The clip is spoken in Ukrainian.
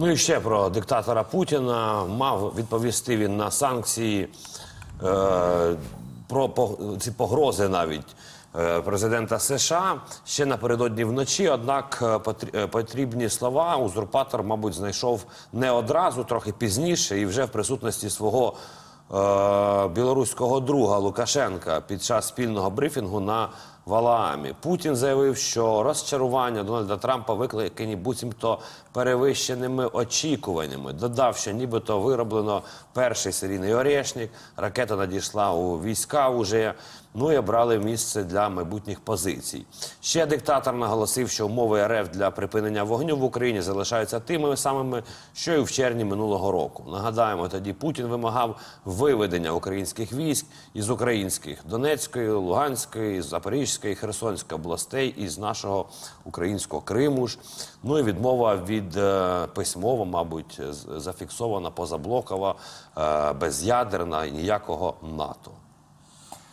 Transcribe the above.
Ну і ще про диктатора Путіна мав відповісти він на санкції е, про по- ці погрози навіть е, президента США ще напередодні вночі. Однак е, е, потрібні слова узурпатор, мабуть, знайшов не одразу, трохи пізніше, і вже в присутності свого е, білоруського друга Лукашенка під час спільного брифінгу на Валаамі. Путін заявив, що розчарування Дональда Трампа викликані буцімто перевищеними очікуваннями. Додав, що нібито вироблено перший серійний орешник, ракета надійшла у війська уже. Ну і обрали місце для майбутніх позицій. Ще диктатор наголосив, що умови РФ для припинення вогню в Україні залишаються тими самими, що й в червні минулого року. Нагадаємо, тоді Путін вимагав виведення українських військ із українських Донецької, Луганської, Запорізької, Херсонської областей із нашого українського Криму ж. Ну і відмова від е, письмово, мабуть, зафіксована позаблокова, е, без'ядерна і ніякого НАТО.